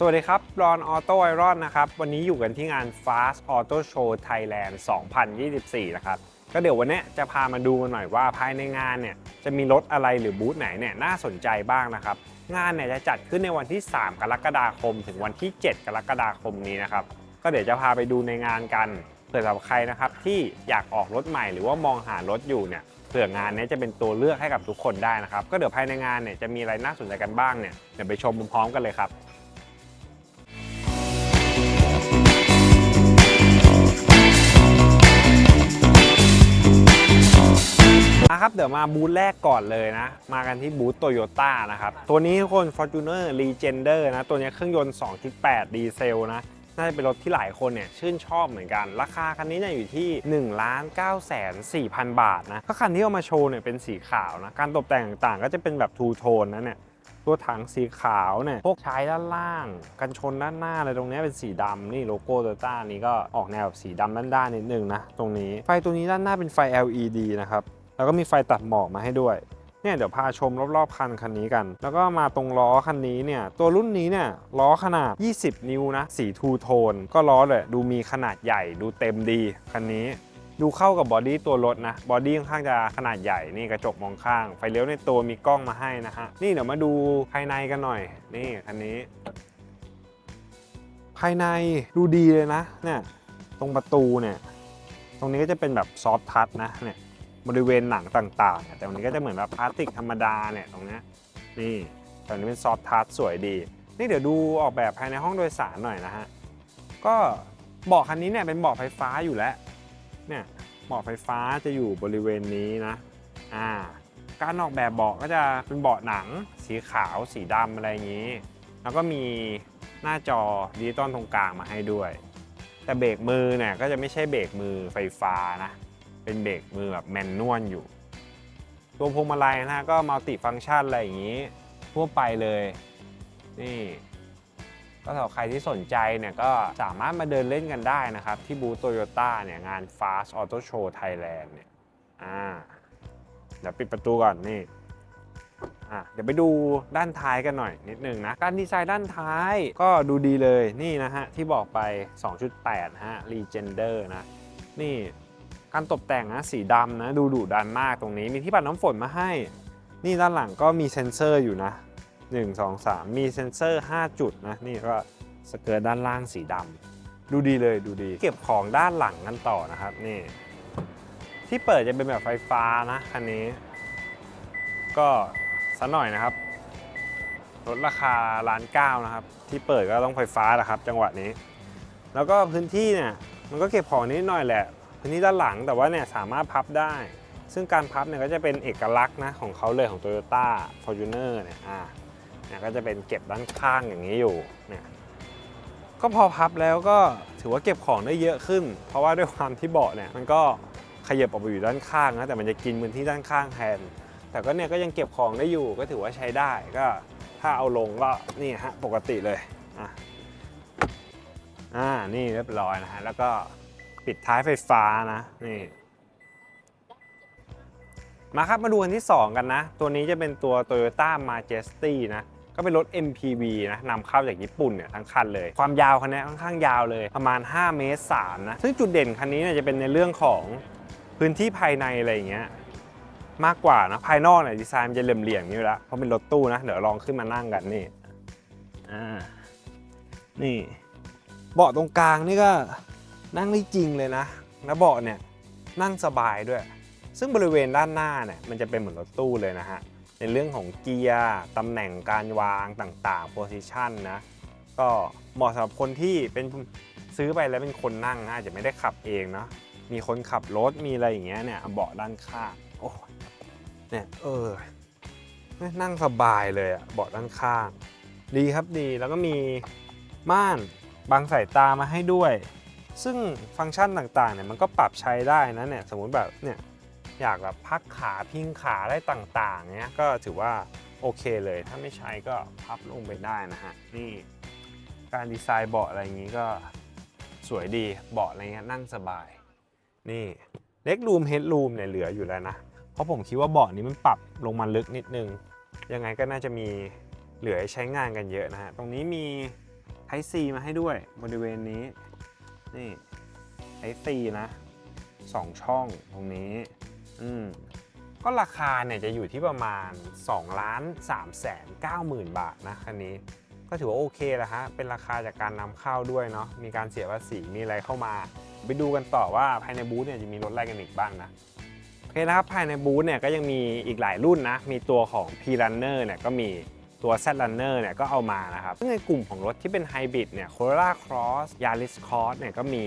สวัสดีครับรอนออโต้ไอรอนนะครับ วันนี้อยู่กันที่งาน Fast Auto Show Thailand 2024 นะครับ ก็เดี๋ยววันนี้จะพามาดูกันหน่อยว่าภายในงานเนี่ยจะมีรถอะไรหรือบูธไหนเนี่ยน่าสนใจบ้างนะครับ งานเนี่ยจะจัดขึ้นในวันที่ 3 กรกฎาคม ถึงวันที่ 7 กรกฎาคมนี้นะครับ ก็เดี๋ยวจะพาไปดูในงานกัน เผื่อสำหรับใครนะครับที่อยากออกรถใหม่หรือว่ามองหารถอยู่เนี่ยเผื่องานนี้จะเป็นตัวเลือกให้กับทุกคนได้นะครับ ก็เดี๋ยวภายในงานเนี่ยจะมีอะไรน่าสนใจกันบ้างเนี่ยเดี๋ยวไปชมพร้อมกันเลยครับ นะครับเดี๋ยวมาบูธแรกก่อนเลยนะ มากันที่บูธโตโยต้านะครับ ตัวนี้ทุกคน Fortuner Legender นะ ตัวนี้เครื่องยนต์ 2.8 ดีเซลนะน่าจะเป็นรถที่หลายคนเนี่ยชื่นชอบเหมือนกัน ราคาคันนี้เนี่ยอยู่ที่ 1 9 4 0 0 0 บาทนะก็คันที่เอามาโชว์เนี่ยเป็นสีขาวนะการตกแต่งต่างๆ ก็จะเป็นแบบทูโทนนะเนี่ยตัวถังสีขาวเนี่ยพวกชายด้านล่าง กันชนด้านหน้าอะไรตรงนี้เป็นสีดำนี่โลโก้โตโยต้านี้ก็ออกแนวแบบสีดำด้านๆนิดนึงนะ ตรงนี้ไฟตัวนี้ด้านหน้าเป็นไฟ LED นะครับ แล้วก็มีไฟตัดหมอกมาให้ด้วยเนี่ยเดี๋ยวพาชมรอบๆคันคันนี้กัน แล้วก็มาตรงล้อคันนี้เนี่ย ตัวรุ่นนี้เนี่ยล้อขนาด 20 นิ้วนะ สีทูโทน ก็ล้อเลยดูมีขนาดใหญ่ดูเต็มดีคันนี้ ดูเข้ากับบอดี้ตัวรถนะ บอดี้ค่อนข้างจะขนาดใหญ่นี่กระจกมองข้าง ไฟเลี้ยวในตัวมีกล้องมาให้นะฮะ นี่เดี๋ยวมาดูภายในกันหน่อย นี่คันนี้ ภายในดูดีเลยนะเนี่ยตรงประตูเนี่ย ตรงนี้ก็จะเป็นแบบซอฟทัชนะเนี่ย บริเวณหนังต่างๆ แต่วันนี้ก็จะเหมือนแบบพลาสติกธรรมดาเนี่ยตรงนี้นี่แต่อันนี้เป็นซอฟทัชสวยดี นี่เดี๋ยวดูออกแบบภายในห้องโดยสารหน่อยนะฮะ ก็เบาะคันนี้เนี่ยเป็นเบาะไฟฟ้าอยู่แล้ว เนี่ยเบาะไฟฟ้าจะอยู่บริเวณนี้นะ อ่า การออกแบบเบาะก็จะเป็นเบาะหนัง สีขาว สีดำอะไรอย่างนี้ แล้วก็มีหน้าจอดิจิตอลตรงกลางมาให้ด้วย แต่เบรกมือเนี่ยก็จะไม่ใช่เบรกมือไฟฟ้านะ เป็นเบรกมือแบบแมนนวลอยู่ ตัวพวงมาลัยนะฮะก็มัลติฟังก์ชันอะไรอย่างนี้ ทั่วไปเลย นี่ ก็สำหรับใครที่สนใจเนี่ยก็สามารถมาเดินเล่นกันได้นะครับ ที่บูธโตโยต้าเนี่ยงาน Fast Auto Show Thailand เนี่ยอ่าเดี๋ยวปิดประตูก่อนนี่อะเดี๋ยวไปดูด้านท้ายกันหน่อยนิดนึงนะ การดีไซน์ด้านท้ายก็ดูดีเลยนี่นะฮะ ที่บอกไป 2.8นะฮะ Legender นะ นี่ การตกแต่งนะสีดำนะดูดุดันมากตรงนี้ มีที่ปัดน้ำฝนมาให้ นี่ด้านหลังก็มีเซ็นเซอร์อยู่นะ 1 2 3 มีเซ็นเซอร์ 5 จุดนะ นี่ก็สเกิร์ตด้านล่างสีดำดูดีเลยดูดี เก็บของด้านหลังกันต่อนะครับนี่ ที่เปิดจะเป็นแบบไฟฟ้านะคันนี้ ก็สักหน่อยนะครับลดราคาล้านเก้านะครับ ที่เปิดก็ต้องไฟฟ้าแหละครับ จังหวะนี้ แล้วก็พื้นที่เนี่ยมันก็เก็บของนิดหน่อยแหละ พื้นที่ด้านหลังแต่ว่าเนี่ยสามารถพับได้ ซึ่งการพับเนี่ยก็จะเป็นเอกลักษณ์นะของเขาเลยของ Toyota Fortuner เนี่ยอ่าเนี่ยก็จะเป็นเก็บด้านข้างอย่างนี้อยู่เนี่ยก็พอพับแล้วก็ถือว่าเก็บของได้เยอะขึ้น เพราะว่าด้วยความที่เบาะเนี่ยมันก็ขยับออกไปอยู่ด้านข้างนะแต่มันจะกินพื้นที่ด้านข้างแทนแต่ก็เนี่ยก็ยังเก็บของได้อยู่ก็ถือว่าใช้ได้ก็ถ้าเอาลงก็นี่ฮะปกติเลยอะอ่านี่เรียบร้อยนะฮะแล้วก็ ปิดท้ายไฟฟ้านะนี่มาครับมาดูกันที่ 2 กันนะ ตัวนี้จะเป็นตัว Toyota Majesty นะก็เป็นรถ MPV นะนำเข้าจากญี่ปุ่นเนี่ยทั้งคันเลย ความยาวคันนี้ค่อนข้างยาวเลยประมาณ 5 เมตร3นะซึ่งจุดเด่นคันนี้เนี่ยจะเป็นในเรื่องของพื้นที่ภายในอะไรอย่างเงี้ยมากกว่านะภายนอกเนี่ยดีไซน์มันจะเหลี่ยมๆอย่างนี่แล้วเพราะเป็นรถตู้นะ เดี๋ยวลองขึ้นมานั่งกันนี่อ่านี่ เบาะตรงกลางนี่ก็ นั่งได้จริงเลยนะแล้วเบาะเนี่ยนั่งสบายด้วย ซึ่งบริเวณด้านหน้าเนี่ยมันจะเป็นเหมือนรถตู้เลยนะฮะ ในเรื่องของเกียร์ตำแหน่งการวางต่างๆโพซิชันนะ ก็เหมาะสำหรับคนที่เป็นซื้อไปแล้วเป็นคนนั่งนะอาจจะไม่ได้ขับเองเนาะมีคนขับรถมีอะไรอย่างเงี้ยเนี่ยเบาะด้านข้างโอ้เนี่ยเออนั่งสบายเลยอะเบาะด้านข้าง ดีครับดีแล้วก็มีม่านบังสายตามาให้ด้วย ซึ่งฟังก์ชันต่างๆเนี่ยมันก็ปรับใช้ได้นะเนี่ยสมมุติแบบเนี่ยอยากแบบพักขาพิงขาได้ต่างๆเนี้ยก็ถือว่าโอเคเลย ถ้าไม่ใช้ก็พับลงไปได้นะฮะนี่การดีไซน์เบาะอะไรอย่างนี้ก็สวยดีเบาะอะไรเงี้ยนั่งสบาย นี่เล็กรูมเฮดรูมเนี่ยเหลืออยู่แล้วนะ เพราะผมคิดว่าเบาะนี้มันปรับลงมาลึกนิดนึง ยังไงก็น่าจะมีเหลือให้ใช้งานกันเยอะนะฮะ ตรงนี้มีไทซีมาให้ด้วยบริเวณนี้ นี่ไทซีนะสองช่องตรงนี้ อืมก็ราคาเนี่ยจะอยู่ที่ประมาณ2ล้าน3แสน9หมื่นบาทนะคันนี้ ก็ถือว่าโอเคแล้วฮะ เป็นราคาจากการนำเข้าด้วยเนาะ มีการเสียภาษี มีอะไรเข้ามา ไปดูกันต่อว่าภายในบูธเนี่ยจะมีรถอะไรกันอีกบ้างนะ โอเคนะครับ ภายในบูธเนี่ยก็ยังมีอีกหลายรุ่นนะ มีตัวของ P Runner เนี่ยก็มี ตัว Z Runner เนี่ยก็เอามานะครับซึ่งในกลุ่มของรถที่เป็นไฮบริดเนี่ย Corolla Cross Yaris Cross เนี่ยก็มี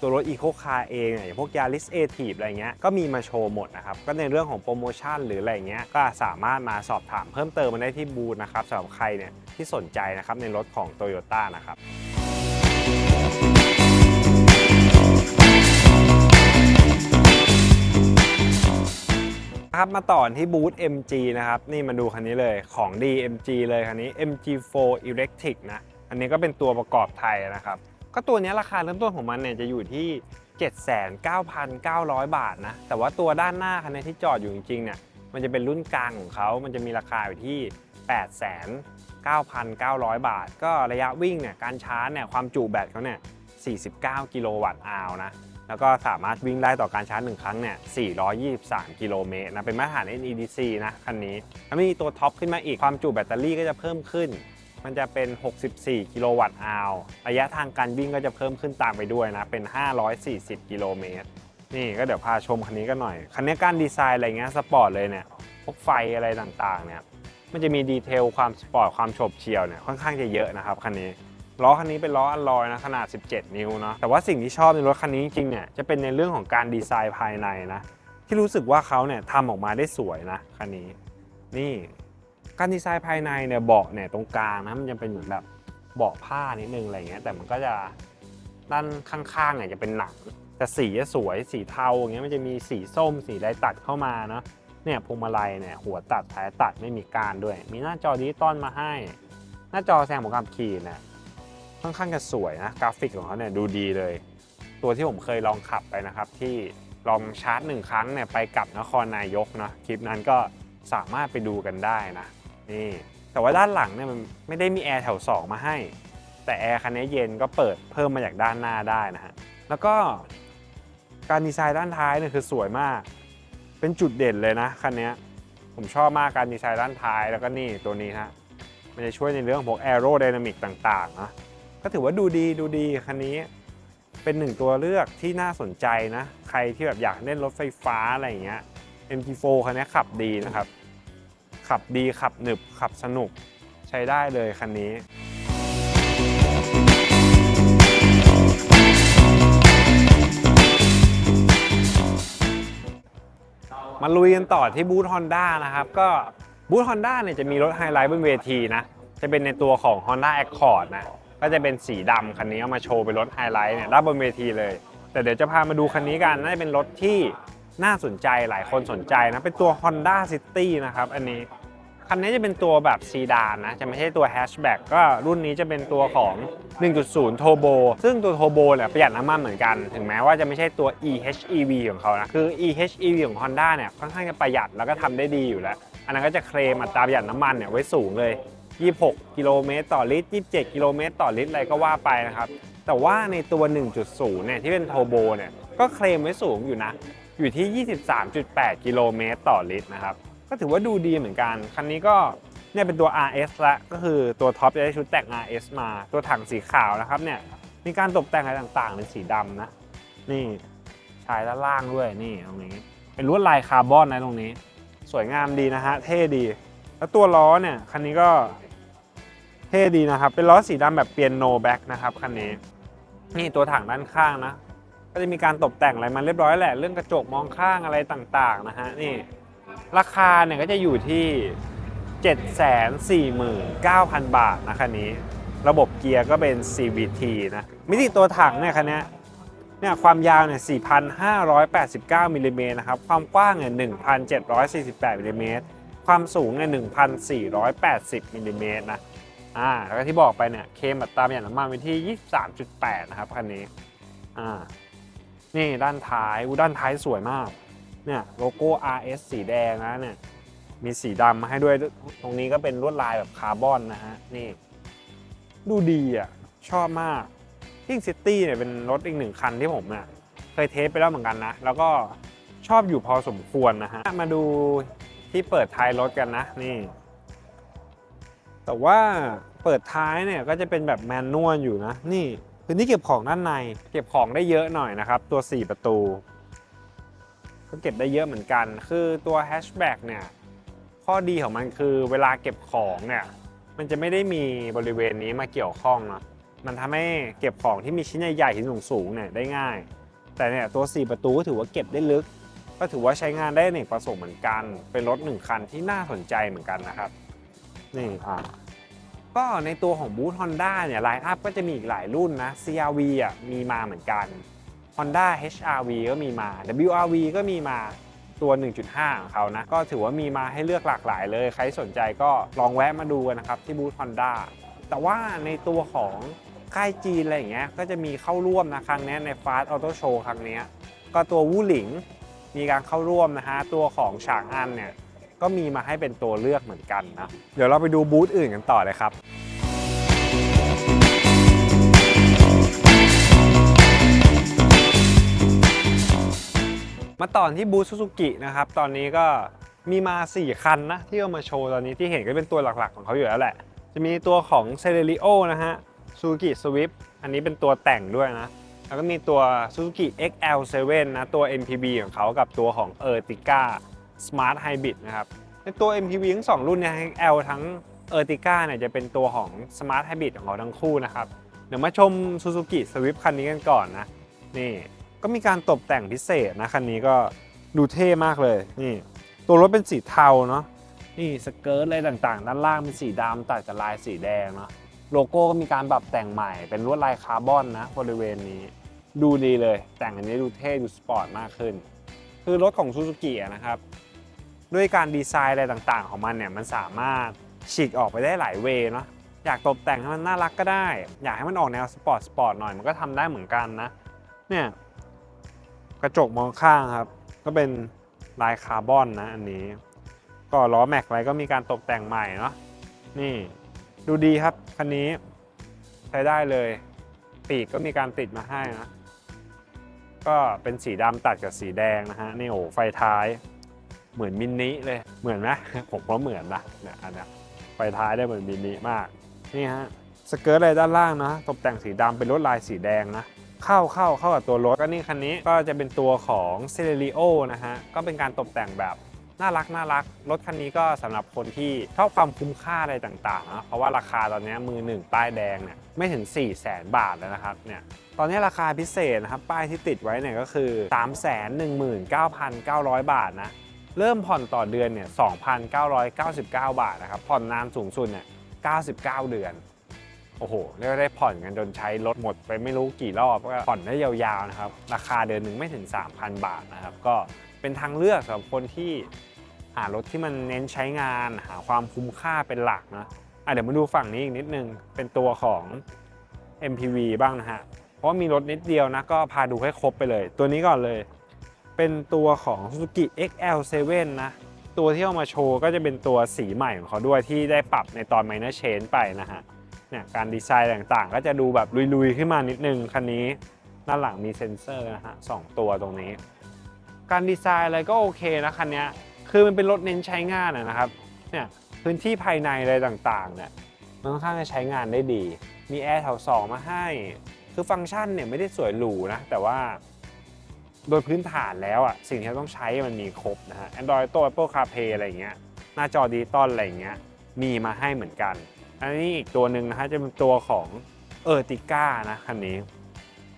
ตัวรถ Eco Car เองเนี่ยอย่างพวก Yaris a t i v e อะไรเงี้ยก็มีมาโชว์หมดนะครับ ก็ในเรื่องของโปรโมชั่นหรืออะไรเงี้ยก็สามารถมาสอบถามเพิ่มเติมมาได้ที่บูธนะครับสำหรับใครเนี่ยที่สนใจนะครับในรถของ Toyota นะครับ ครับมาต่อที่บูธ MG นะครับ นี่มาดูคันนี้เลยของดี MG เลยคันนี้ MG4 Electric นะ อันนี้ก็เป็นตัวประกอบไทยนะครับ ก็ตัวนี้ราคาเริ่มต้นของมันเนี่ยจะอยู่ที่ 79,900 บาทนะ แต่ว่าตัวด้านหน้าคันนี้ที่จอดอยู่จริงๆเนี่ยมันจะเป็นรุ่นกลางของเขา มันจะมีราคาอยู่ที่ 8,9,900 บาท ก็ระยะวิ่งเนี่ยการชาร์จเนี่ยความจุแบตเขาเนี่ย49 กิโลวัตต์อาวนะ แล้วก็สามารถวิ่งได้ต่อการชาร์จ 1 ครั้งเนี่ย 423 กิโลเมตรนะ เป็นมาตรฐาน NEDC นะคันนี้แล้วมีตัวท็อปขึ้นมาอีก ความจุแบตเตอรี่ก็จะเพิ่มขึ้น มันจะเป็น 64 กิโลวัตต์อาวระยะทางการวิ่งก็จะเพิ่มขึ้นตามไปด้วยนะ เป็น 540 กิโลเมตร นี่ก็เดี๋ยวพาชมคันนี้กันหน่อย คันนี้การดีไซน์อะไรเงี้ยสปอร์ตเลยเนี่ย พวกไฟอะไรต่างๆเนี่ย มันจะมีดีเทลความสปอร์ตความโฉบเฉี่ยวเนี่ยค่อนข้างจะเยอะนะครับคันนี้ ล้อคันนี้เป็นล้ออัลลอยนะขนาด 17 นิ้วเนาะแต่ว่าสิ่งที่ชอบในรถคันนี้จริงๆเนี่ยจะเป็นในเรื่องของการดีไซน์ภายในนะที่รู้สึกว่าเขาเนี่ยทำออกมาได้สวยนะคันนี้ นี่การดีไซน์ภายในเนี่ยเบาะเนี่ยตรงกลางนะมันจะเป็นเหมือนแบบเบาะผ้านิดนึงอะไรเงี้ยแต่มันก็จะด้านข้างๆเนี่ยจะเป็นหนังแต่สีจะสวยสีเทาอย่างเงี้ยมันจะมีสีส้มสีอะไรตัดเข้ามาเนาะเนี่ยพวงมาลัยเนี่ยหัวตัดท้ายตัดไม่มีกานด้วย มีหน้าจอดิจิตอลมาให้ หน้าจอแสดงผลการขับขี่เนี่ย ค่อนข้างจะสวยนะกราฟิกของเขาเนี่ยดูดีเลย ตัวที่ผมเคยลองขับไปนะครับ ที่ลองชาร์จหนึ่งครั้งเนี่ยไปกับนครนายกเนาะคลิปนั้นก็สามารถไปดูกันได้นะนี่แต่ว่าด้านหลังเนี่ยมันไม่ได้มีแอร์แถว 2 มาให้ แต่แอร์คันนี้เย็นก็เปิดเพิ่มมาจากด้านหน้าได้นะฮะแล้วก็การดีไซน์ด้านท้ายเนี่ยคือสวยมาก เป็นจุดเด่นเลยนะคันนี้ผมชอบมากการดีไซน์ด้านท้ายแล้วก็นี่ตัวนี้ฮะมันจะช่วยในเรื่องของพวกแอโร d y นามิกต่างๆนะ ก็ถือว่าดูดีดูดีคันนี้เป็นหนึ่งตัวเลือกที่น่าสนใจนะ ใครที่แบบอยากเล่นรถไฟฟ้าอะไรอย่างเงี้ย MG4 คันนี้ขับดีนะครับ ขับดีขับหนึบขับสนุกใช้ได้เลยคันนี้มาลุยกันต่อที่บูธ Honda นะครับ ก็บูธ Honda เนี่ยจะมีรถไฮไลท์บนเวทีนะ จะเป็นในตัวของ Honda Accord นะ ก็จะเป็นสีดำคันนี้เอามาโชว์เป็นรถไฮไลท์เนี่ยด้านบนเวทีเลย แต่เดี๋ยวจะพามาดูคันนี้กันน่าจะเป็นรถที่น่าสนใจหลายคนสนใจนะ เป็นตัว Honda City นะครับ อันนี้ คันนี้จะเป็นตัวแบบซีดานนะ จะไม่ใช่ตัวแฮชแบ็กก็รุ่นนี้จะเป็นตัวของ 1.0 Turbo ซึ่งตัว Turbo เนี่ยประหยัดน้ำมันเหมือนกัน ถึงแม้ว่าจะไม่ใช่ตัว EHEV ของเขานะ คือ EHEV ของ Honda เนี่ยค่อนข้างจะประหยัดแล้วก็ทำได้ดีอยู่แล้ว อันนั้นก็จะเคลมอัตราประหยัดน้ำมันเนี่ยไว้สูงเลย 26 กิโลเมตรต่อลิตร 27 กิโลเมตรต่อลิตรอะไรก็ว่าไปนะครับ แต่ว่าในตัว 1.0 เนี่ยที่เป็น Turbo เนี่ยก็เคลมไว้สูงอยู่นะ อยู่ที่ 23.8 กิโลเมตรต่อลิตรนะครับ ก็ถือว่าดูดีเหมือนกัน คันนี้ก็เนี่ยเป็นตัว RS ละก็คือตัวท็อปจะได้ชุดแต่ง RS มา ตัวถังสีขาวนะครับเนี่ยมีการตกแต่งอะไรต่างๆเป็นสีดำนะ นี่ชายด้านล่างด้วยนี่ตรงนี้ เป็นลวดลายคาร์บอนนะตรงนี้ สวยงามดีนะฮะ เท่ดี แล้วตัวล้อเนี่ย คันนี้ก็เท่ดีนะครับ เป็นล้อสีดำแบบเปียโนแบ็กนะครับคันนี้ นี่ตัวถังด้านข้างนะ ก็จะมีการตกแต่งอะไรมาเรียบร้อยแหละ เรื่องกระจกมองข้างอะไรต่างๆนะฮะ นี่ ราคาเนี่ยก็จะอยู่ที่ 749,000 บาทนะคันนี้ ระบบเกียร์ก็เป็น CVT นะ มิติตัวถังเนี่ยคันนี้เนี่ยความยาวเนี่ย 4,589มิลลิเมตรนะครับ ความกว้างเนี่ย 1,748มิลลิเมตร ความสูงเนี่ย 1,480มิลลิเมตรนะ อ่าแล้วก็ที่บอกไปเนี่ยเคมอัตราประหยัดน้ำมันไปที่ 23.8 นะครับคันนี้อ่านี่ด้านท้ายอูด้านท้ายสวยมากเนี่ยโลโก้ RS สีแดงนะเนี่ยมีสีดำมาให้ด้วยตรงนี้ก็เป็นลวดลายแบบคาร์บอนนะฮะนี่ดูดีอะชอบมากยิ่งซิตี้เนี่ยเป็นรถอีกหนึ่งคันที่ผมเนี่ยเคยเทสไปแล้วเหมือนกันนะ แล้วก็ชอบอยู่พอสมควรนะฮะ มาดูที่เปิดท้ายรถกันนะนี่ แต่ว่าเปิดท้ายเนี่ยก็จะเป็นแบบแมนนวลอยู่นะ นี่พื้นที่เก็บของด้านใน เก็บของได้เยอะหน่อยนะครับ ตัว 4 ประตู ก็เก็บได้เยอะเหมือนกัน คือตัวแฮชแบ็กเนี่ยข้อดีของมันคือเวลาเก็บของเนี่ยมันจะไม่ได้มีบริเวณนี้มาเกี่ยวข้องเนอะมันทำให้เก็บของที่มีชิ้นใหญ่ๆชิ้นสูงๆเนี่ยได้ง่าย แต่เนี่ยตัว 4 ประตูก็ถือว่าเก็บได้ลึก ก็ถือว่าใช้งานได้ในประสงค์เหมือนกัน เป็นรถหนึ่งคันที่น่าสนใจเหมือนกันนะครับ นี่อะก็ในตัวของบูธ Honda เนี่ยไลน์อัพก็จะมีอีกหลายรุ่นนะ CRV อะมีมาเหมือนกัน Honda HRV ก็มีมา WRV ก็มีมาตัว 1.5 ของเขานะ ก็ถือว่ามีมาให้เลือกหลากหลายเลย ใครสนใจก็ลองแวะมาดูกันนะครับ ที่บูธ Honda แต่ว่าในตัวของค่ายจีนอะไรอย่างเงี้ยก็จะมีเข้าร่วมนะครั้งเนี้ยใน Fast Auto Show ครั้งเนี้ยก็ตัววูหลิงมีการเข้าร่วมนะฮะ ตัวของฉางอันเนี่ย ก็มีมาให้เป็นตัวเลือกเหมือนกันนะเดี๋ยวเราไปดูบูธอื่นกันต่อเลยครับมาต่อที่บูธซูซูกินะครับ ตอนนี้ก็มีมา 4 คันนะ ที่เอามาโชว์ตอนนี้ที่เห็นก็เป็นตัวหลักๆของเขาอยู่แล้วแหละ จะมีตัวของ c e l e r i o นะฮะ Suzuki Swift อันนี้เป็นตัวแต่งด้วยนะ แล้วก็มีตัว Suzuki XL7 นะ ตัว MPV ของเขากับตัวของ Ertiga Smart Hybrid นะครับ ในตัว MPV ทั้งสองรุ่นเนี่ย L ทั้ง Ertiga เนี่ยจะเป็นตัวของ Smart Hybrid ของเขาทั้งคู่นะครับ เดี๋ยวมาชม Suzuki Swift คันนี้กันก่อนนะ นี่ก็มีการตกแต่งพิเศษนะ คันนี้ก็ดูเท่มากเลย นี่ ตัวรถเป็นสีเทาเนาะ นี่สเกิร์ตอะไรต่างๆ ด้านล่างเป็นสีดำตัดกับลายสีแดงเนาะ โลโก้ก็มีการปรับแต่งใหม่ เป็นลวดลายคาร์บอนนะบริเวณนี้ ดูดีเลย แต่งอันนี้ดูเท่ดูสปอร์ตมากขึ้น คือรถของซูซูกินะครับ ด้วยการดีไซน์อะไรต่างๆ ของมันเนี่ยมันสามารถฉีกออกไปได้หลายเวเนาะอยากตกแต่งให้มันน่ารักก็ได้ อยากให้มันออกแนวสปอร์ตสปอร์ตหน่อยมันก็ทำได้เหมือนกันนะเนี่ยกระจกมองข้างครับ ก็เป็นลายคาร์บอนนะอันนี้ ก็ล้อแม็กอะไรก็มีการตกแต่งใหม่เนาะนี่ดูดีครับคันนี้ใช้ได้เลย ปีกก็มีการติดมาให้นะ ก็เป็นสีดำตัดกับสีแดงนะฮะนี่โอ้ไฟท้ายเหมือนมินิเลยเหมือนไหมผมว่าเหมือนนะเนี่ยอันนี้ไฟท้ายได้เหมือนมินิมากนี่ฮะสเกิร์ตอะไรด้านล่างนะตกแต่งสีดำเป็นลวดลายสีแดงนะเข้าเข้าเข้ากับตัวรถก็นี่คันนี้ก็จะเป็นตัวของ c e l e r i o นะฮะก็เป็นการตกแต่งแบบน่ารักน่ารักรถคันนี้ก็สำหรับคนที่ชอบความคุ้มค่าอะไรต่างๆนะเพราะว่าราคาตอนนี้มือหนึ่งป้ายแดงเนี่ยไม่ถึง 4 0 0แสนบาทแล้วนะครับเนี่ย ตอนนี้ราคาพิเศษนะครับ ป้ายที่ติดไว้เนี่ยก็คือ 3 1 9 9 0 0 บาทนะ เริ่มผ่อนต่อเดือนเนี่ย 2,999 บาทนะครับ ผ่อนนานสูงสุดเนี่ย 99 เดือน โอ้โห เรียกว่าได้ผ่อนกันจนใช้รถหมดไปไม่รู้กี่รอบก็ผ่อนได้ยาวๆนะครับ ราคาเดือนหนึ่งไม่ถึง 3,000 บาทนะครับ ก็เป็นทางเลือกสำหรับคนที่หารถที่มันเน้นใช้งาน หาความคุ้มค่าเป็นหลักนะอะเดี๋ยวมาดูฝั่งนี้อีกนิดนึง เป็นตัวของ MPV บ้างนะฮะ ราะมีรถนิดเดียวนะ ก็พาดูให้ครบไปเลย ตัวนี้ก่อนเลย เป็นตัวของ Suzuki XL7 นะ ตัวที่เอามาโชว์ก็จะเป็นตัวสีใหม่ของเขาด้วยที่ได้ปรับในตอน Minor Change ไปนะฮะเนี่ยการดีไซน์ต่างๆ ก็จะดูแบบลุยๆ ขึ้นมานิดนึงคันนี้ด้านหลังมีเซ็นเซอร์นะฮะสองตัวตรงนี้ การดีไซน์อะไรก็โอเคนะคันนี้คือมันเป็นรถเน้นใช้งานนะครับเนี่ยพื้นที่ภายในอะไรต่างๆเนี่ยมันค่อนข้างจะใช้งานได้ดี มีแอร์แถวสองมาให้ คือฟังก์ชันเนี่ยไม่ได้สวยหรูนะ แต่ว่าโดยพื้นฐานแล้วอะสิ่งที่เราต้องใช้มันมีครบนะฮะ Android ตัว Apple CarPlay อะไรเงี้ย หน้าจอดิจิตอลอะไรเงี้ย มีมาให้เหมือนกัน อันนี้อีกตัวหนึ่งนะฮะ จะเป็นตัวของเออร์ติก้านะคันนี้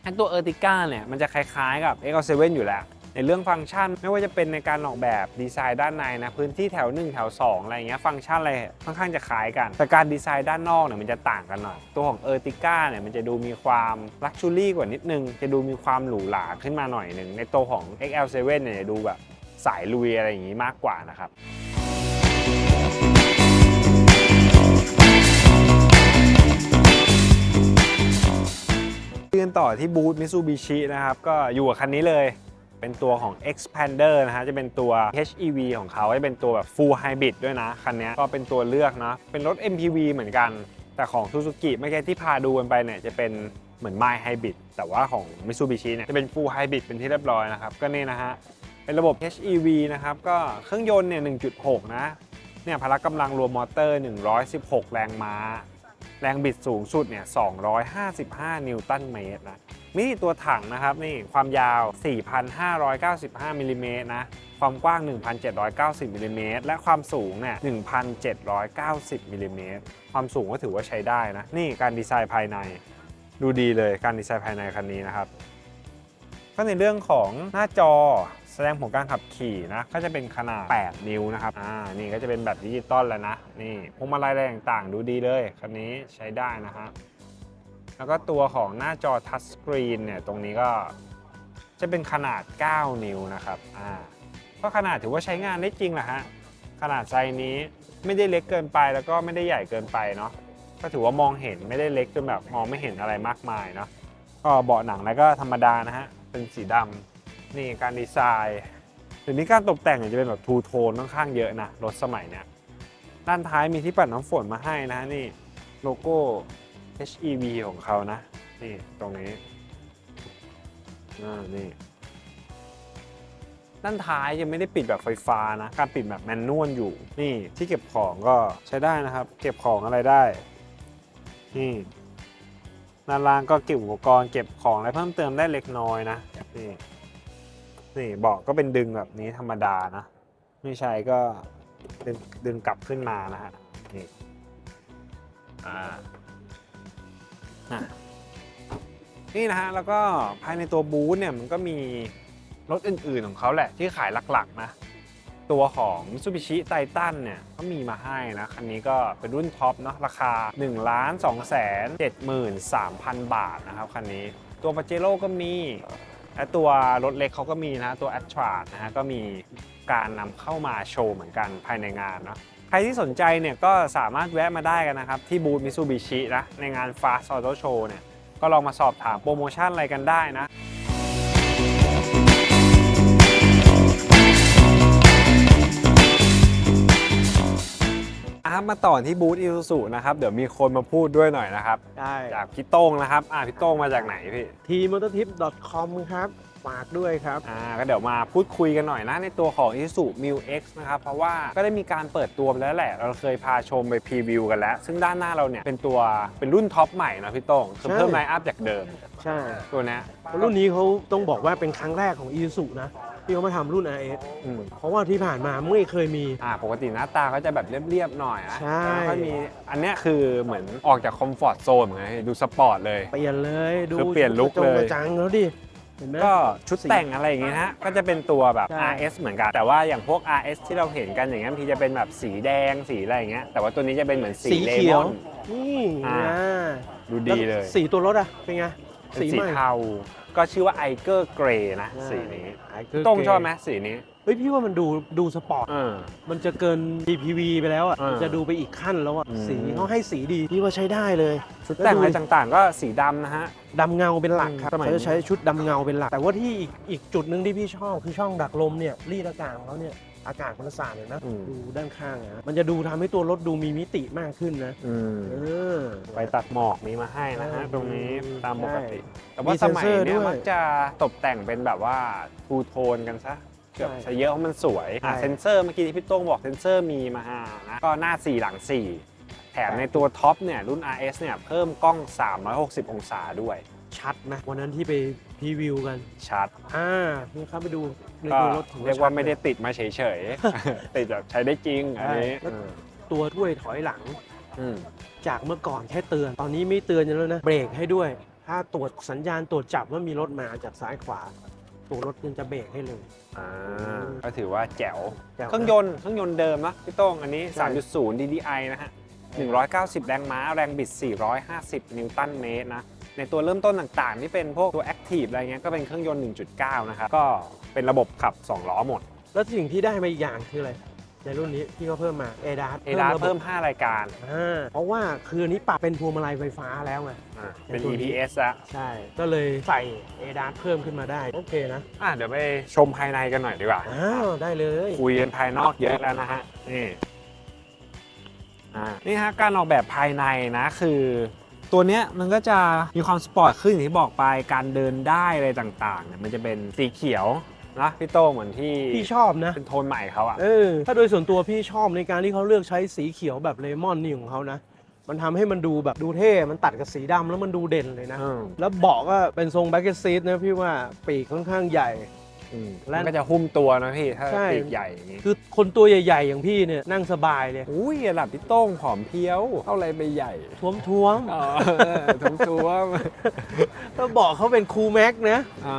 อันตัวเออร์ติก้าเนี่ย มันจะคล้ายๆกับ X7 อยู่แล้ว ในเรื่องฟังก์ชัน ไม่ว่าจะเป็นในการออกแบบดีไซน์ด้านในนะพื้นที่แถว 1 แถว 2 อะไรเงี้ยฟังก์ชันอะไรค่อนข้างจะคล้ายกัน แต่การดีไซน์ด้านนอกเนี่ยมันจะต่างกันหน่อย ตัวของเออร์ติก้าเนี่ยมันจะดูมีความลักชูรี่กว่านิดนึง จะดูมีความหรูหราขึ้นมาหน่อยหนึ่งในตัวของ XL7 เนี่ยดูแบบสายลุยอะไรอย่างงี้มากกว่านะครับเดินต่อที่บูธ Mitsubishi นะครับ ก็อยู่กับคันนี้เลย เป็นตัวของ Expander นะฮะ จะเป็นตัว HEV ของเขาจะเป็นตัวแบบ Full Hybrid ด้วยนะ คันนี้ก็เป็นตัวเลือกนะ เป็นรถ MPV เหมือนกัน แต่ของ Suzuki เมื่อกี้ที่พาดูกันไปเนี่ย จะเป็นเหมือน My Hybrid แต่ว่าของ Mitsubishi เนี่ย จะเป็น Full Hybrid เป็นที่เรียบร้อยนะครับ ก็นี่นะฮะ เป็นระบบ HEV นะครับ ก็เครื่องยนต์เนี่ย 1.6 นะ เนี่ย พละกำลังรวมมอเตอร์ 116 แรงม้า แรงบิดสูงสุดเนี่ย 255 นิวตันเมตรนะนี่ตัวถังนะครับนี่ความยาว 4,595มิลลิเมตรนะ ความกว้าง 1,790มิลลิเมตรและความสูงเนี่ย 1,790มิลลิเมตรความสูงก็ถือว่าใช้ได้นะ นี่การดีไซน์ภายใน ดูดีเลยการดีไซน์ภายในคันนี้นะครับ ก็ในเรื่องของหน้าจอ แสดงผลการขับขี่นะก็จะเป็นขนาด 8 นิ้วนะครับอ่านี่ก็จะเป็นแบบดิจิตอลแล้วนะ นี่พวงมาลัยอะไรต่างๆ ดูดีเลย คันนี้ใช้ได้นะฮะแล้วก็ตัวของหน้าจอทัชสกรีนเนี่ยตรงนี้ก็จะเป็นขนาด 9 นิ้วนะครับอ่าก็ขนาดถือว่าใช้งานได้จริงแหละฮะขนาดไซส์นี้ไม่ได้เล็กเกินไปแล้วก็ไม่ได้ใหญ่เกินไปเนาะก็ถือว่ามองเห็นไม่ได้เล็กจนแบบมองไม่เห็นอะไรมากมายเนาะก็เบาะหนังแล้วก็ธรรมดานะฮะเป็นสีดำ นี่การดีไซน์เดี๋ยวนี้การตกแต่งเนี่ยจะเป็นแบบทูโทนค่อนข้างเยอะนะรถสมัยเนี้ยด้านท้ายมีที่ปัดน้ำฝนมาให้นะนี่โลโก้ HEV ของเขานะ นี่ตรงนี้อ่านี่ด้านท้ายยังไม่ได้ปิดแบบไฟฟ้านะการปิดแบบแมนนวลอยู่ นี่ที่เก็บของก็ใช้ได้นะครับ เก็บของอะไรได้ นี่ด้านล่างก็เก็บอุปกรณ์เก็บของอะไรเพิ่มเติมได้เล็กน้อยนะนี่ นี่เบาะก็เป็นดึงแบบนี้ธรรมดานะ ไม่ใช่ก็ดึงดึงกลับขึ้นมานะฮะนี่อ่านี่นะฮะแล้วก็ภายในตัวบูธเนี่ยมันก็มีรถอื่นๆของเขาแหละที่ขายหลักๆนะ ตัวของ Mitsubishi Titan เนี่ยก็มีมาให้นะ คันนี้ก็เป็นรุ่นท็อปเนาะราคา 1 2 7 3 0 0 0 บาทนะครับคันนี้ ตัว p a เจโร่ก็มี และตัวรถเล็กเขาก็มีนะตัว a t t r a นะฮะก็มีการนำเข้ามาโชว์เหมือนกันภายในงานเนาะใครที่สนใจเนี่ยก็สามารถแวะมาได้กันนะครับ ที่บูธ Mitsubishi นะในงาน Fast Auto Show เนี่ยก็ลองมาสอบถามโปรโมชั่นอะไรกันได้นะ ครับมาต่อที่บูธอีซูซูนะครับเดี๋ยวมีคนมาพูดด้วยหน่อยนะครับได้จากพี่โต้งนะครับอ่าพี่โต้งมาจากไหนพี่ทีมอเตอร์ทิป .com ครับฝากด้วยครับอ่าก็เดี๋ยวมาพูดคุยกันหน่อยนะในตัวของ Isuzu m u X นะครับ เพราะว่าก็ได้มีการเปิดตัวไปแล้วแหละ เราเคยพาชมไปพรีวิวกันแล้ว ซึ่งด้านหน้าเราเนี่ยเป็นตัวเป็นรุ่นท็อปใหม่เนอะพี่โต้งคือใช่เพิ่มไลน์อัพจากเดิม ใช่ ตัวเนี้ยรุ่นนี้เขาต้องบอกว่าเป็นครั้งแรกของ i s u z u นะ ที่เขามาทำรุ่น RS อืมเพราะว่าที่ผ่านมาไม่เคยมี อ่าปกติหน้าตาเขาจะแบบเรียบๆหน่อยนะใช่ แล้วก็มีอันเนี้ยคือเหมือนออกจากคอมฟอร์ทโซนเหมือนกันดูสปอร์ตเลย เปลี่ยนเลยดูคือเปลี่ยนลุคจงเลยกระจังแล้วดิเห็นไหม ก็ชุดแต่งอะไรอย่างงี้นะฮะก็จะเป็นตัวแบบ ใช่ RS เหมือนกัน แต่ว่าอย่างพวก RS ที่เราเห็นกันอย่างเงี้ยบางทีจะเป็นแบบสีแดงสีอะไรอย่างเงี้ยแต่ว่าตัวนี้จะเป็นเหมือนสีสีเลเขียมวอน นี่อ่า นะดูดีเลยแวสีตัวรถอะเป็นไง เป็นสีสีใหม่ เทา ก็ชื่อว่าไอเกอร์เกรนะ สีนี้ ไอ้คือโต้งชอบไหมสีนี้เฮ้ยพี่ว่ามันดูดูสปอร์ต เออ มันจะเกิน GPV ไปแล้วอะ อ่ามัมันจะดูไปอีกขั้นแล้วอะ อืม สีเขาให้สีดี พี่ว่าใช้ได้เลยชุดแต่งอะไรต่างๆ ก็สีดำนะฮะ ดำเงาเป็นหลักครับสมัยเขานี้จะใช้ชุดดำเงาเป็นหลัก แต่ว่าที่อีกอีกจุดหนึ่งที่พี่ชอบ คือช่องดักลมเนี่ยรีดอากาศของเขาเนี่ย อากาศมันสาดเลยนะอืม ดูด้านข้างนะมันจะดูทำให้ตัวรถดูมีมิติมากขึ้นนะอืม เออไปตัดหมอกมีมาให้นะฮะใช่ตรงนี้ตามปกติใช่แต่ว่ามีสมัยเซ็นเซอร์เนี้ยด้วยมักจะตกแต่งเป็นแบบว่าทูโทนกันซะ เกือบใช่จะเยอะเพราะมันสวยอะใช่ เซนเซอร์เมื่อกี้ที่พี่โต้งบอกเซนเซอร์มีมาให้นะก็หน้า 4 หลัง 4 แถมในตัวท็อปเนี่ยรุ่น RS เนี่ยเพิ่มกล้อง 360 องศาด้วย ชัดนะวันนั้นที่ไปพรีวิวกันชัดอ่านี่ครับไปดูในก็ตัวรถถือเรียกว่าชัไม่ได้ลติดมาเฉยๆ ติดแบบใช้ได้จริงอันนี้ใช่ตัวถ้วยถอยหลัง อืม จากเมื่อก่อนแค่เตือน ตอนนี้ไม่เตือนแล้วนะ เบรกให้ด้วย ถ้าตรวจสัญญาณตรวจจับว่ามีรถมาจากซ้ายขวา ตัวรถยังจะเบรกให้เลย อ่าก็ถือว่าแจ๋ว แจ๋วนะเครื่องยนต์เครื่องยนต์เดิมนะพี่โต้งอันนี้ ใช่ 3.0 DDI นะฮะ 190 แรงม้า แรงบิด 450 นิวตันเมตรนะ ในตัวเริ่มต้นต่างๆ ที่เป็นพวกตัว Active อะไรเงี้ยก็เป็นเครื่องยนต์ 1.9 นะครับ ก็เป็นระบบขับ 2 ล้อหมด แล้วสิ่งที่ได้มาอีกอย่างคืออะไร ในรุ่นนี้ที่เขาเพิ่มมา a d a s เอดาเพิ่ม 5 รายการอ่าเพราะว่าคืออันนี้ปรับเป็นพวงมาลัยไฟฟ้าแล้วไง อ่าเป็นในตัวนี้ EPS อะใช่ ก็เลยใส่ a d a s เพิ่มขึ้นมาได้ โอเคนะอะเดี๋ยวไปชมภายในกันหน่อยดีกว่า อ้าวได้เลยคุยกันภายนอกเยอะแล้วนะฮะ นี่อ่านี่ฮะการออกแบบภายในนะคือ ตัวเนี้ยมันก็จะมีความสปอร์ตขึ้นอย่างที่บอกไปการเดินได้อะไรต่างๆเนี่ยมันจะเป็นสีเขียวนะพี่โตเหมือนที่พี่ชอบนะ เป็นโทนใหม่เขาอะเออ ถ้าโดยส่วนตัวพี่ชอบในการที่เขาเลือกใช้สีเขียวแบบเลมอนนี่ของเขานะ มันทำให้มันดูแบบดูเท่ มันตัดกับสีดำแล้วมันดูเด่นเลยนะอืมแล้วเบาะก็เป็นทรงแบ็กเกซีทนะพี่ว่าปีกค่อนข้างใหญ่ อืมและ มันก็จะหุ้มตัวนะพี่ถ้าใช่ปีกใหญ่อย่างนี้คือคนตัวใหญ่ๆ อย่างพี่เนี่ยนั่งสบายเลยอุ้ยระดับพี่โต้งผอมเพรียวเท่าไรไปใหญ่ท้วมท้วมอ๋อถุงตัวๆแล้วเบาะเขาเป็นคูลแม็กนะ อ่า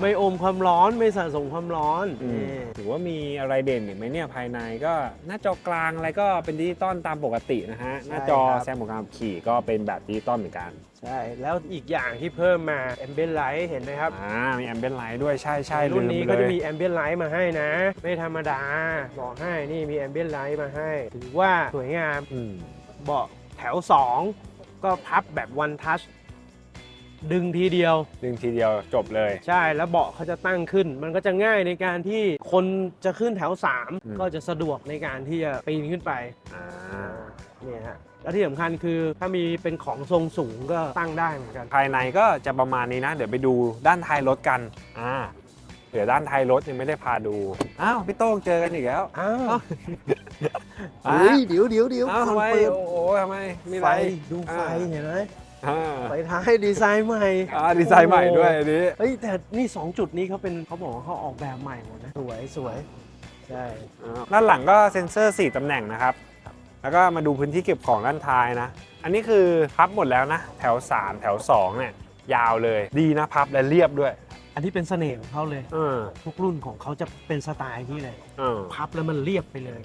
ไม่อมความร้อนไม่สะสมความร้อนอืม นี่ถือว่ามีอะไรเด่นอีกไหมเนี่ยภายในก็หน้าจอกลางอะไรก็เป็นดิจิตอลตามปกตินะฮะ หน้าจอแซมของการขับขี่ก็เป็นแบบดิจิตอลเหมือนกัน ใช่ แล้วอีกอย่างที่เพิ่มมาแอมเบียนไลท์เห็นไหมครับ อ่ามีแอมเบนไลท์ด้วยใช่ใช่ในรุ่นนี้ลืมก็ไปจะเลยมีแอมเบียนไลท์มาให้นะ ไม่ธรรมดา บอกให้นี่มีแอมเบียนไลท์มาให้ ถือว่าสวยงามอืมเบาะแถว 2 ก็พับแบบวันทัชดึงทีเดียว ดึงทีเดียวจบเลย ใช่แล้วเบาะเขาจะตั้งขึ้น มันก็จะง่ายในการที่คนจะขึ้นแถว อืม 3 ก็จะสะดวกในการที่จะปีนขึ้นไป อ่า เนี่ยฮะแล้วที่สำคัญคือถ้ามีเป็นของทรงสูงก็ตั้งได้เหมือนกัน ภายในก็จะประมาณนี้นะ เดี๋ยวไปดูด้านท้ายรถกันอ่าเดี๋ยวด้านท้ายรถยังไม่ได้พาดูอ้าวพี่โต้งเจอกันอีกแล้วอ้าวอะเฮ้ยเดี๋ยวเดี๋ยวเดี๋ยวอ้าวทำไมก่อนเปิดโอ้โหทำไมมีอะไฟไรดูไฟอ่าเห็นไหมอ่าไฟท้ายดีไซน์ใหม่อ่าดีไซน์ใหม่ด้วยอันนี้ เฮ้ยแต่นี่ 2 จุดนี้เขาเป็นเขาบอกว่าเขาออกแบบใหม่หมดนะ สวยสวยใช่ ด้านหลังก็เซ็นเซอร์ 4 ตำแหน่งนะครับ แล้วก็มาดูพื้นที่เก็บของด้านท้ายนะ อันนี้คือพับหมดแล้วนะ แถว 3 แถว 2 เนี่ย ยาวเลย ดีนะพับและเรียบด้วย อันนี้เป็นเสน่ห์ของเขาเลย เออทุกรุ่นของเขาจะเป็นสไตล์นี้เลย เออพับแล้วมันเรียบไปเลย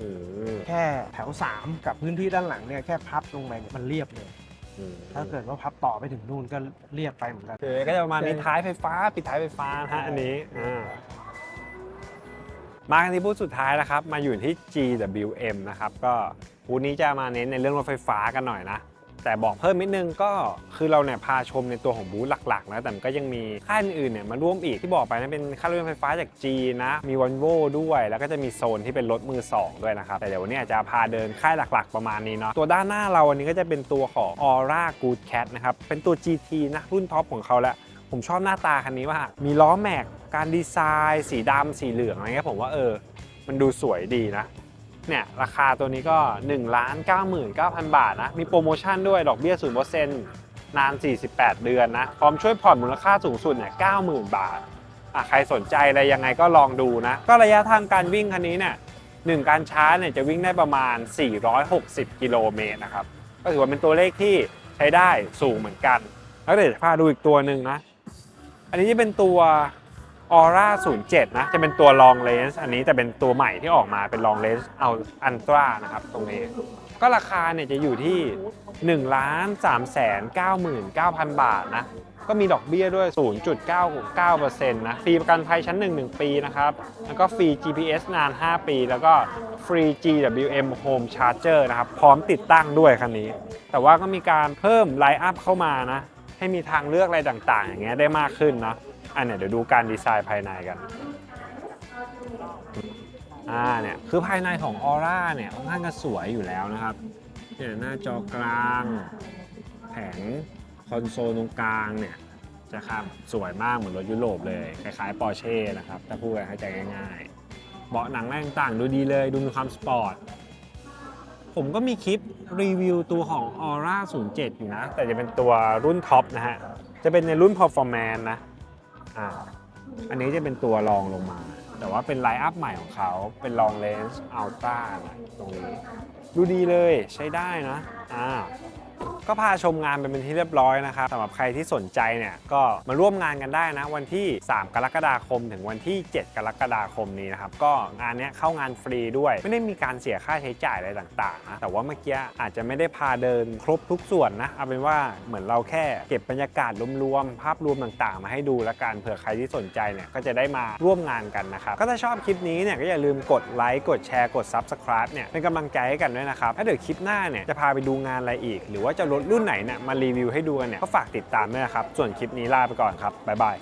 อืมแค่แถว 3 กับพื้นที่ด้านหลังเนี่ยแค่พับลงไปเนี่ยมันเรียบเลย อืมถ้าเกิดว่าพับต่อไปถึงนู่นก็เรียบไปเหมือนกันโอเคก็จะประมาณนี้ท้ายไฟฟ้า ปิดท้ายไฟฟ้านะฮะอันนี้อ่า มาที่บูธสุดท้ายนะครับ มาอยู่ที่ GWM นะครับ ก็บูธนี้จะมาเน้นในเรื่องรถไฟฟ้ากันหน่อยนะ แต่บอกเพิ่มนิดนึงก็คือเราเนี่ยพาชมในตัวของบูธหลักๆนะแต่มันก็ยังมีค่ายอื่นๆเนี่ยมาร่วมอีกที่บอกไปนะเป็นค่ายรถยนต์ไฟฟ้าจากจีนนะ มีว o นโวด้วย แล้วก็จะมีโซนที่เป็นรถมือ 2 ด้วยนะครับ แต่เดี๋ยววันนี้อาจจะพาเดินค่ายหลักๆประมาณนี้เนาะตัวด้านหน้าเราอันนี้ก็จะเป็นตัวของ Aura Good Cat นะครับเป็นตัว GT นะรุ่นท็อปของเขาแล้วผมชอบหน้าตาคันนี้ว่ามีล้อแม็ก การดีไซน์สีดำสีเหลืองอะไรเงี้ยผมว่าเออ มันดูสวยดีนะ เนี่ย ราคาตัวนี้ก็1 9 9 0 0 0 บาทนะ มีโปรโมชั่นด้วยดอกเบี้ย0%นาน 48 เดือนนะ พร้อมช่วยผ่อนมูลค่าสูงสุดเนี่ย90,000 บาทอะใครสนใจอะไรยังไงก็ลองดูนะ ก็ระยะทางการวิ่งคันนี้เนี่ยหนึ่งการชาร์จเนี่ยจะวิ่งได้ประมาณ 460 กิโลเมตรนะครับ ก็ถือว่าเป็นตัวเลขที่ใช้ได้สูงเหมือนกัน แล้วเดี๋ยวจะพาดูอีกตัวหนึ่งนะ อันนี้จะเป็นตัว Aura 07 นะ จะเป็นตัว long range อันนี้แต่เป็นตัวใหม่ที่ออกมาเป็น long range เอา Ultra นะครับ ตรงนี้ ก็ราคาเนี่ยจะอยู่ที่1ล้าน3แสน99,000 บาทนะ ก็มีดอกเบี้ยด้วย 0.99%นะ ฟรีประกันภัยชั้น 1 1 ปีนะครับ แล้วก็ฟรี GPS นาน 5 ปี แล้วก็ฟรี GWM Home Charger นะครับ พร้อมติดตั้งด้วยคันนี้ แต่ว่าก็มีการเพิ่มไลน์อัพเข้ามานะ ให้มีทางเลือกอะไรต่างๆ อย่างเงี้ยได้มากขึ้นเนาะ อันเนี้ยเดี๋ยวดูการดีไซน์ภายในกันอ่าเนี่ยคือภายในของ Aura เนี่ยค่อนข้างจะสวยอยู่แล้วนะครับเนี่ยหน้าจอกลาง แผงคอนโซลตรงกลางเนี่ยจะครับสวยมากเหมือนรถยุโรปเลย คล้ายๆปอร์เช่นะครับถ้าพูดกันให้ใจง่ายๆ เบาะหนังอะไรต่างดูดีเลยดูมีความสปอร์ตผมก็มีคลิปรีวิวตัวของ Aura 07 อยู่นะ แต่จะเป็นตัวรุ่นท็อปนะฮะ จะเป็นในรุ่น Performance นะ อ่าอันนี้จะเป็นตัวรองลงมา แต่ว่าเป็นไลน์อัพใหม่ของเขาเป็นลองเลนส์อัลต้าตรงนี้ ดูดีเลยใช้ได้นะอ่า ก็พาชมงานไปเป็นที่เรียบร้อยนะครับสำหรับใครที่สนใจเนี่ยก็มาร่วมงานกันได้นะ วันที่ 3 กรกฎาคม ถึงวันที่ 7 กรกฎาคมนี้นะครับก็งานนี้เข้างานฟรีด้วย ไม่ได้มีการเสียค่าใช้จ่ายอะไรต่างๆนะแต่ว่าเมื่อกี้อาจจะไม่ได้พาเดินครบทุกส่วนนะเอาเป็นว่าเหมือนเราแค่เก็บบรรยากาศรวมๆภาพรวมต่างๆ มาให้ดูละกันเผื่อใครที่สนใจเนี่ยก็จะได้มาร่วมงานกันนะครับก็ถ้าชอบคลิปนี้เนี่ยก็อย่าลืมกดไลค์กดแชร์กด Subscribe เนี่ยเป็นกำลังใจให้กันด้วยนะครับถ้าเดี๋ยวคลิปหน้าเนี่ยจะพาไปดูงานอะไรอีก หรือว่าจะรถรุ่นไหนเนี่ยมารีวิวให้ดูกันเนี่ยก็ฝากติดตามด้วยนะครับ ส่วนคลิปนี้ลาไปก่อนครับบ๊ายบาย